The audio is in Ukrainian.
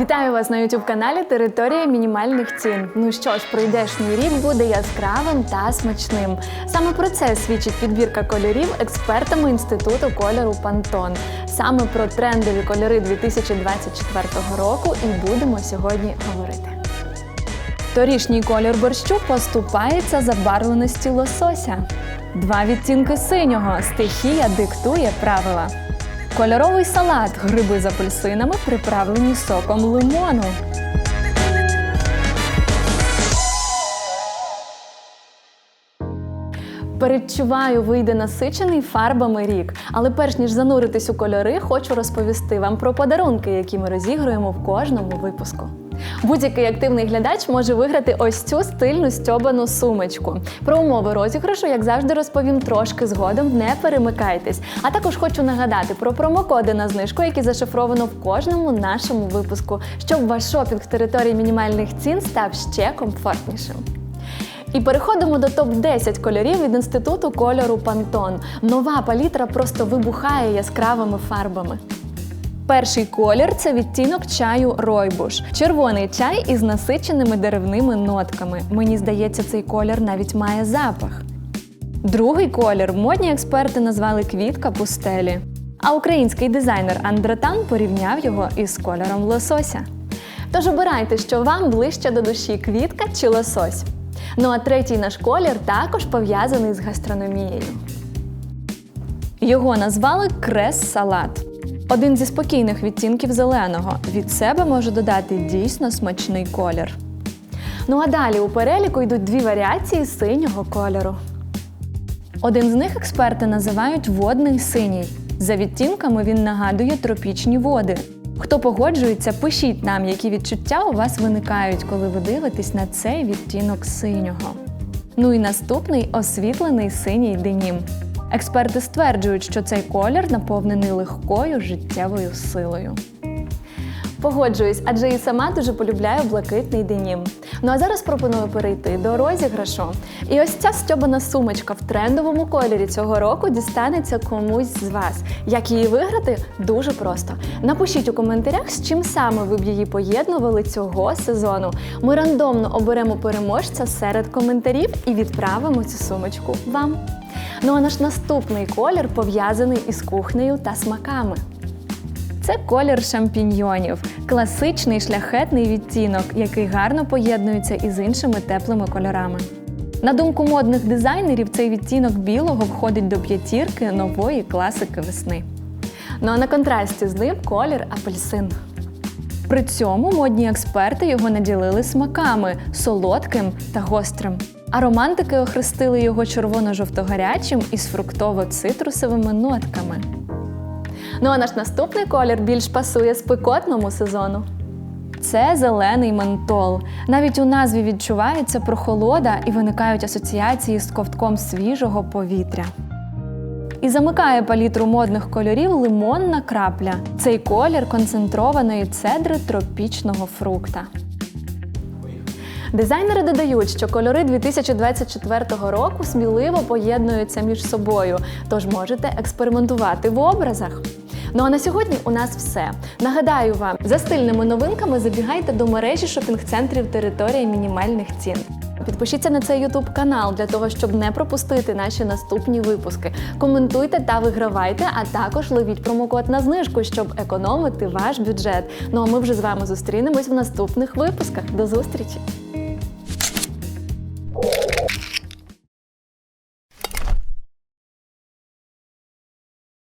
Вітаю вас на youtube каналі Територія мінімальних цін. Ну що ж, прийдешній рік буде яскравим та смачним. Саме про це свідчить підбірка кольорів експертами інституту кольору Пантон. Саме про трендові кольори 2024 року і будемо сьогодні говорити. Торішній колір борщу поступається забарвленості лосося. Два відтінки синього стихія диктує правила. Кольоровий салат гриби з апельсинами приправлені соком лимону. Передчуваю, вийде насичений фарбами рік. Але перш ніж зануритись у кольори, хочу розповісти вам про подарунки, які ми розігруємо в кожному випуску. Будь-який активний глядач може виграти ось цю стильну стьобану сумочку. Про умови розіграшу, як завжди, розповім трошки згодом. Не перемикайтесь. А також хочу нагадати про промокоди на знижку, які зашифровано в кожному нашому випуску, щоб ваш шопінг в території мінімальних цін став ще комфортнішим. І переходимо до топ 10 кольорів від інституту кольору Пантон. Нова палітра просто вибухає яскравими фарбами. Перший колір це відтінок чаю Ройбуш. Червоний чай із насиченими деревними нотками. Мені здається, цей колір навіть має запах. Другий колір модні експерти назвали квітка пустелі. А український дизайнер Андретан порівняв його із кольором лосося. Тож обирайте, що вам ближче до душі квітка чи лосось. Ну а третій наш колір також пов'язаний з гастрономією. Його назвали крес-салат. Один зі спокійних відтінків зеленого. Від себе може додати дійсно смачний колір. Ну а далі у переліку йдуть дві варіації синього кольору. Один з них експерти називають водний синій. За відтінками він нагадує тропічні води. Хто погоджується, пишіть нам, які відчуття у вас виникають, коли ви дивитесь на цей відтінок синього. Ну і наступний освітлений синій денім. Експерти стверджують, що цей колір наповнений легкою життєвою силою. Погоджуюсь, адже і сама дуже полюбляю блакитний денім. Ну а зараз пропоную перейти до розіграшу. І ось ця стьобана сумочка в трендовому кольорі цього року дістанеться комусь з вас. Як її виграти? Дуже просто. Напишіть у коментарях, з чим саме ви б її поєднували цього сезону. Ми рандомно оберемо переможця серед коментарів і відправимо цю сумочку вам. Ну а наш наступний колір пов'язаний із кухнею та смаками. Це колір шампіньйонів, класичний шляхетний відтінок, який гарно поєднується із іншими теплими кольорами. На думку модних дизайнерів, цей відтінок білого входить до п'ятірки нової класики весни. Ну а на контрасті з ним колір апельсин. При цьому модні експерти його наділили смаками солодким та гострим. А романтики охрестили його червоно-жовто-гарячим із фруктово-цитрусовими нотками. Ну а наш наступний колір більш пасує спекотному сезону. Це зелений ментол. Навіть у назві відчувається прохолода і виникають асоціації з ковтком свіжого повітря. І замикає палітру модних кольорів лимонна крапля. Цей колір концентрованої цедри тропічного фрукта. Дизайнери додають, що кольори 2024 року сміливо поєднуються між собою, тож можете експериментувати в образах. Ну а на сьогодні у нас все. Нагадаю вам, за стильними новинками забігайте до мережі шопінг-центрів території мінімальних цін. Підпишіться на цей YouTube канал для того, щоб не пропустити наші наступні випуски. Коментуйте та вигравайте, а також ловіть промокод на знижку, щоб економити ваш бюджет. Ну а ми вже з вами зустрінемось в наступних випусках. До зустрічі!